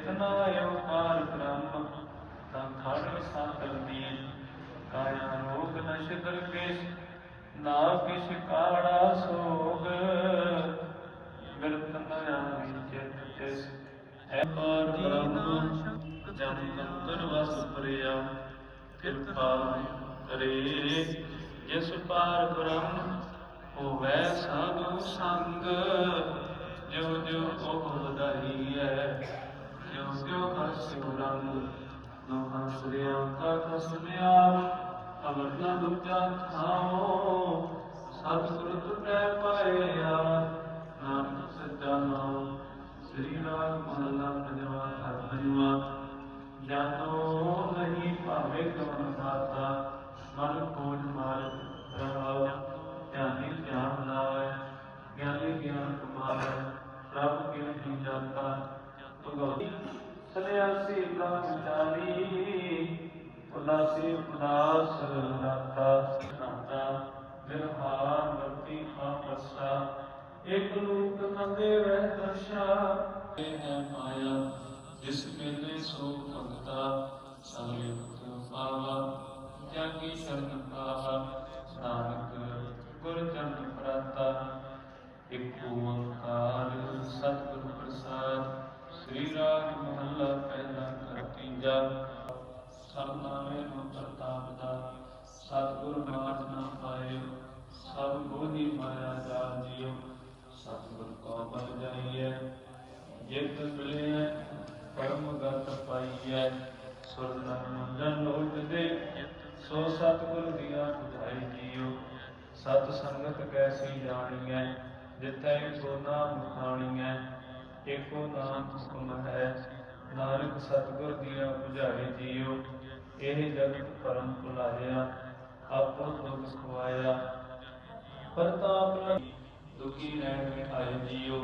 ਜਿਤਨਾ ਉਪਾਰ ਬ੍ਰਹਮ, ਤਾਂ ਖੜ ਸਾਤਲ ਦੀਨ ਕਾਇਆ ਰੋਗ ਨ ਸ਼ਿਦਰ ਨਾ ਕਿਛ ਕਾੜਾ ਸੋਗ। ਮਿਰਤ ਨ ਚਿਤ ਤਿਸ। ਹੈ ਪਾਰ ਬ੍ਰਹਮ ਜਮ ਕੰਤਰ ਵਸ ਪ੍ਰਿਆ। ਕਿਰਪਾ ਕਰੇ ਜਿਸ ਪਾਰ ਬ੍ਰਹਮ, ਹੋਵੈ ਸਾਧੂ ਸੰਗ। ਜੋ ਜੋ ਉਹ ਵਧਾਈ ਹੈ। ਜੋ ਜੋ ਹਸਿਉ ਰੰਗ ਨੋ ਹਸਰਿਆ ਕਾ ਪਾਇਆ ਨਾਨਕ ਸੱਚਾ ਨਾਮ ਸ੍ਰੀ ਰਾਗ ਮਹਲਾ ਪੰਜਵਾ ਘਰ ਪੰਜਵਾ ਜਾਨੋ ਨਹੀਂ ਭਾਵੇਂ ਕਵਨ ਮਾਤਾ ਮਨ ਕੋਜ ਮਾਰ ਰਹਾਉ ਧਿਆਨੀ ਧਿਆਨ ਲਾਵੇ ਗਿਆਨੀ ਗਿਆਨ ਕਮਾਵੇ ਪ੍ਰਭ ਕਿਉ ਜਾਤਾ ਭਗਵਤੀ ਸਨਿਆਸੀ ਬ੍ਰਹਮਚਾਰੀ ਉਦਾਸੀ ਉਦਾਸ ਰਾਤਾ ਨਾਤਾ ਵਿਰਹਾਰ ਵਰਤੀ ਆਪਸਾ ਇਕ ਲੋਕ ਮੰਗੇ ਵਹਿ ਦਰਸ਼ਾ, ਇਹ ਹੈ ਮਾਇਆ, ਜਿਸ ਮੇਲੇ ਸੋ ਭਗਤਾ ਸੰਗੇ ਕਰ ਤੀਜਾ ਸਰਨਾਮੇ ਨੂੰ ਪ੍ਰਤਾਪ ਦਾ ਸਤਿਗੁਰ ਮਾਤ ਨਾ ਪਾਇਓ, ਸਭ ਬੋਧੀ ਮਾਇਆ ਜਾਲ ਜੀਓ। ਸਤਿਗੁਰ ਕੋ ਬਲ ਜਾਈਐ, ਜਿਤ ਮਿਲਿਐ, ਪਰਮ ਗਤ ਪਾਈਐ। ਸੁਰਤ ਮੰਡਨ ਲੋਟ ਸੋ ਸਤਿਗੁਰ ਦੀਆਂ ਬੁਝਾਈ ਜੀਓ। ਸਤ ਸੰਗਤ ਕੈਸੀ ਜਾਣੀਐ ਜਿਤੈ ਸੋਨਾ ਨਾਮ ਏਕੋ ਨਾਮ ਹੁਕਮ ਹੈ। ਸਤਿਗੁਰ ਦੀਆਂ ਬੁਝਾਈ ਜੀਓ, ਇਹ ਜਗਤ ਪਰਮ ਭੁਲਾਇਆ ਆਪਨ ਦੁਖ ਖਵਾਇਆ ਪਰਤਾਪ ਦੁਖੀ ਰਹਿਣ ਮਿਠਾਈ ਜੀਓ